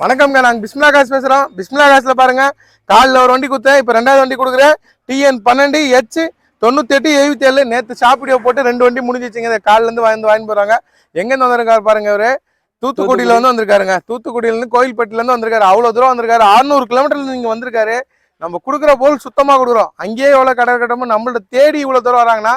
வணக்கம்ங்க நாங்கள் பிஸ்மிலா காசு பேசுகிறோம் பிஸ்மிலா காசில் பாருங்கள் காலில் ஒரு வண்டி கொடுத்தேன் இப்போ ரெண்டாவது வண்டி கொடுக்குறேன். டிஎன் பன்னெண்டு ஹெச் தொண்ணூத்தெட்டு எழுபத்தி ஏழு நேற்று ஷாப்பிடியோ போட்டு ரெண்டு வண்டி முடிஞ்சிச்சுங்க. இந்த காலிலேருந்து வாங்கி வாங்கி போகிறாங்க எங்கேருந்து வந்திருக்காரு பாருங்க அவர் தூத்துக்குடியில் வந்து வந்திருக்காருங்க. தூத்துக்குடியிலேருந்து கோயில்பட்டிலேருந்து வந்திருக்காரு. அவ்வளோ தூரம் வந்திருக்காரு. அறுநூறு கிலோமீட்டர்லேருந்து இங்கே வந்திருக்காரு. நம்ம கொடுக்குற பொருள் சுத்தமாக கொடுக்குறோம். அங்கேயே எவ்வளோ கடை கட்டமோ நம்மள்ட்ட தேடி இவ்வளோ தூரம் வராங்கன்னா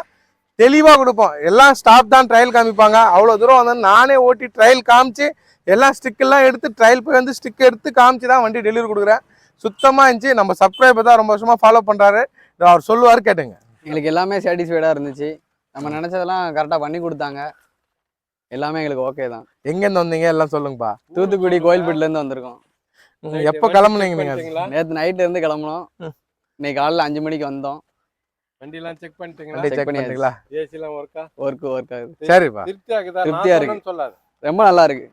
தெளிவாக கொடுப்போம். எல்லாம் ஸ்டாப் தான் ட்ரையல் காமிப்பாங்க. அவ்வளோ தூரம் வந்து நானே ஓட்டி ட்ரையல் காமிச்சு எல்லாம் ஸ்டிக்கெல்லாம் எடுத்து ட்ரையல் போய் வந்து ஸ்டிக் எடுத்து காமிச்சு தான் வண்டி டெலிவரி கொடுக்குறேன். சுத்தமாக இருந்துச்சு. நம்ம சப்ஸ்கிரைபர் தான் ரொம்ப வருஷமாக ஃபாலோ பண்ணுறாரு அவர் சொல்லுவார் கேட்டுங்க. எங்களுக்கு எல்லாமே சாட்டிஸ்ஃபைடாக இருந்துச்சு. நம்ம நினச்சதெல்லாம் கரெக்டாக பண்ணி கொடுத்தாங்க. எல்லாமே எங்களுக்கு ஓகே தான். எங்கேருந்து வந்தீங்க? எல்லாம் சொல்லுங்கப்பா. தூத்துக்குடி கோயில்பேட்டிலேருந்து வந்திருக்கோம். எப்போ கிளம்புனீங்க நீங்கள் நேற்று நைட்ல இருந்து கிளம்புனோம். இன்னைக்கு காலைல அஞ்சு மணிக்கு வந்தோம். வண்டிலாம் செக் பண்ணிட்டீங்களா? செக். பண்ணிட்டீங்களா? ஏசிலாம் ஒர்க்கா ஒர்க்கு ஒர்க் ஆகுது. சரிப்பா. திருப்தியா இருக்குதா திருப்தியா நான் இருக்கு. சொன்னேன்னு சொல்லாது. ரொம்ப நல்லா இருக்கு.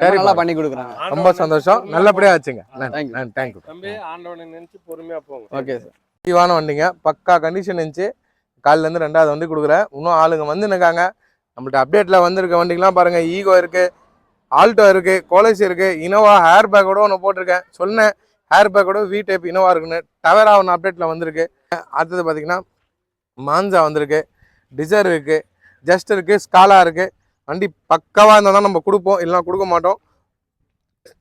சரிப்பா. நல்லா பண்ணி கொடுக்குறாங்க. ரொம்ப சந்தோஷம். நல்லபடியாக ஆச்சுங்க Thank you. தேங்க்யூ தம்பி ஆண்டவனை நினைச்சு பொறுமையா போங்க. ஓகே சார் தெளிவான வண்டிங்க. பக்கா கண்டிஷன் இருந்துச்சு. காலிலேருந்து ரெண்டாவது வண்டி கொடுக்குறேன் இன்னும் ஆளுங்க வந்து நிற்காங்க நம்மள்ட்ட அப்டேட்டில் வந்திருக்க வண்டிக்கெலாம் பாருங்கள் ஈகோ இருக்குது ஆல்டோ இருக்குது கோலேஸ் இருக்குது இனோவா ஹேர் பேக்கோட ஒன்று போட்டிருக்கேன். சொன்னேன். ஹேர் பேக்கோட வி டைப் இனோவா இருக்குன்னு. டவரா ஒன்று அப்டேட்டில் வந்திருக்கு. அடுத்தது பார்த்தீங்கன்னா மான்சா வந்திருக்கு. டிசர் இருக்குது ஜஸ்ட் இருக்குது ஸ்காலா இருக்குது வண்டி பக்காவாக இருந்தால் தான் நம்ம கொடுப்போம். இல்லைனா கொடுக்க மாட்டோம்.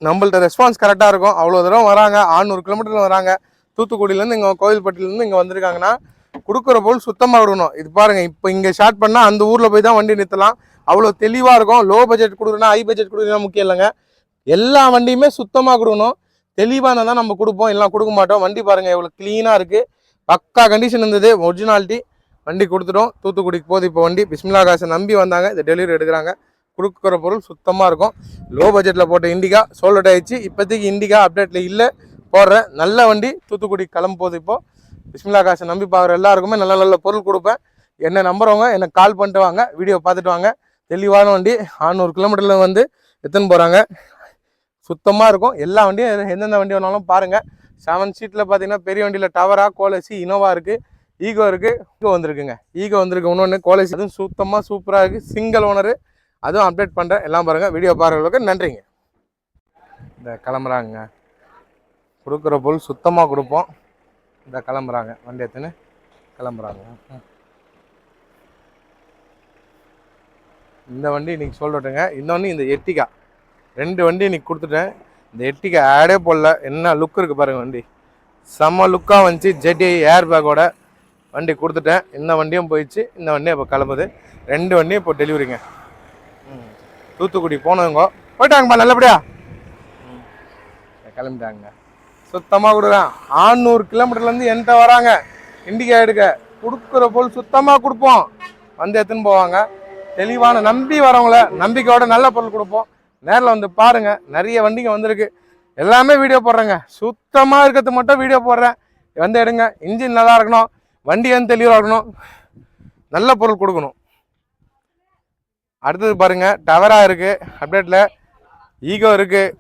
நம்மள்ட்ட ரெஸ்பான்ஸ் கரெக்டாக இருக்கும். அவ்வளோ தூரம் வராங்க. 600 கிலோமீட்டரில் வராங்க. தூத்துக்குடியிலேருந்து இங்கே கோவில்பட்டியிலேருந்து இங்கே வந்திருக்காங்கன்னா கொடுக்குற பொருள் சுத்தமாக விடணும். இது பாருங்கள் இப்போ இங்கே ஷார்ட் பண்ணால் அந்த ஊரில் போய் தான் வண்டி நிறுத்தலாம். அவ்வளோ தெளிவாக இருக்கும். லோ பட்ஜெட் கொடுக்குறனா ஹை பட்ஜெட் கொடுக்குறதுனா முக்கியம் இல்லைங்க. எல்லா வண்டியுமே சுத்தமாக கொடுக்கணும். தெளிவாக இருந்தால் தான் நம்ம கொடுப்போம். எல்லாம் கொடுக்க மாட்டோம். வண்டி பாருங்கள் எவ்வளோ க்ளீனாக இருக்குது பக்கா கண்டிஷன் இருந்தது ஒரிஜினாலிட்டி வண்டி கொடுத்துட்டோம். தூத்துக்குடிக்கு போது இப்போ வண்டி. பிஸ்மிலா காசை நம்பி வந்தாங்க. இந்த டெலிவரி எடுக்கிறாங்க. கொடுக்குற பொருள் சுத்தமாக இருக்கும். லோ பட்ஜெட்டில் போட்ட இண்டிகா சோல்ட் ஆயிடுச்சு. இப்போதைக்கு இண்டிகா அப்டேட்டில் இல்லை. போடுறேன். நல்ல வண்டி. தூத்துக்குடி கிளம்ப போகுது இப்போது பிஸ்மிலா காசை நம்பி பார்க்குற எல்லாருக்குமே நல்ல நல்ல பொருள் கொடுப்பேன். என்ன நம்புறவங்க எனக்கு கால் பண்ணிட்டு வாங்க. வீடியோ பார்த்துட்டு வாங்க. தெளிவான வண்டி. 600 கிலோமீட்டரில் வந்து எத்தனை போகிறாங்க சுத்தமாக இருக்கும். எல்லா வண்டியும் எந்தெந்த வண்டி வேணாலும் பாருங்கள் செவன் சீட்டில் பார்த்தீங்கன்னா பெரிய வண்டியில் டவரா கோலசி இனோவா இருக்குது ஈகோ இருக்குது ஈகோ வந்திருக்குங்க. ஈகோ வந்திருக்கு. இன்னொன்று காலேஜ் அதுவும் சுத்தமாக சூப்பராக இருக்குது சிங்கிள் ஓனரு அதுவும் அப்டேட் பண்ணுறேன் எல்லாம் பாருங்கள் வீடியோ பாருங்களுக்கு நன்றிங்க. இந்த கிளம்புறாங்க. கொடுக்குற பொருள் சுத்தமாக கொடுப்போம். இந்த கிளம்புறாங்க. வண்டி எடுத்துன்னு கிளம்புறாங்க. இந்த வண்டி இன்னைக்கு சொல்லிட்டுங்க இந்த வண்டி இந்த எட்டிகா ரெண்டு வண்டி இன்னைக்கு கொடுத்துட்டேன். இந்த எட்டிகா ஆடே போடல. என்ன லுக் இருக்குது பாருங்கள் வண்டி. செம்ம லுக்காக வந்துச்சு. ஜெட்டி ஏர் பேக்கோட வண்டி கொடுத்துட்டேன். இந்த வண்டியும் போயிடுச்சு. இந்த வண்டியும் இப்போ கிளம்புது. ரெண்டு வண்டியும் இப்போ டெலிவரிங்க. ம். தூத்துக்குடி போனவங்க போயிட்டாங்கப்பா நல்லபடியா? கிளம்பிட்டாங்க. சுத்தமாக கொடுக்குறேன். ஆறுநூறு கிலோமீட்டர்லேருந்து என்கிட்ட வராங்க. இண்டிகா எடுக்க. கொடுக்குற பொருள் சுத்தமாக கொடுப்போம். வந்து எடுத்துன்னு போவாங்க. தெளிவான நம்பி வரவங்கள நம்பிக்கையோட நல்ல பொருள் கொடுப்போம். நேரில் வந்து பாருங்கள் நிறைய வண்டிங்க வந்திருக்கு. எல்லாமே வீடியோ போடுறேங்க. சுத்தமாக இருக்கிறது மட்டும் வீடியோ போடுறேன். வந்து எடுங்க. இன்ஜின் நல்லா இருக்கணும். வண்டி வந்து தெளிவாக இருக்கணும் நல்ல பொருள் கொடுக்கணும். அடுத்தது பாருங்கள் டவரா இருக்குது அப்டேட்டில் ஈகோ இருக்குது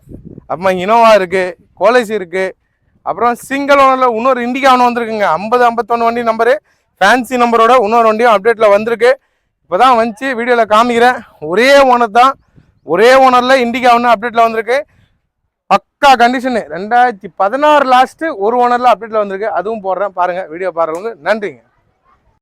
அப்புறமா இனோவா இருக்குது கோலைசி இருக்குது அப்புறம் சிங்கிள் ஓனரில் இன்னொரு இண்டிகா ஒன்று வந்திருக்குங்க. ஐம்பது ஐம்பத்தொன்று வண்டி நம்பரு ஃபேன்சி நம்பரோட இன்னொரு வண்டியும் அப்டேட்டில் வந்திருக்கு. இப்போ தான் வந்துச்சு வீடியோவில் காமிக்கிறேன். ஒரே ஓனர் தான். ஒரே ஓனரில் இண்டிகா ஒன்று அப்டேட்டில் வந்திருக்கு. பக்கா கண்டிஷனு ரெண்டாயிரத்தி பதினாறு லாஸ்ட்டு ஒரு ஓனரில் அப்டேட்டில் வந்திருக்கு. அதுவும் போடுறேன். பாருங்கள் வீடியோ பாருங்க நன்றிங்க.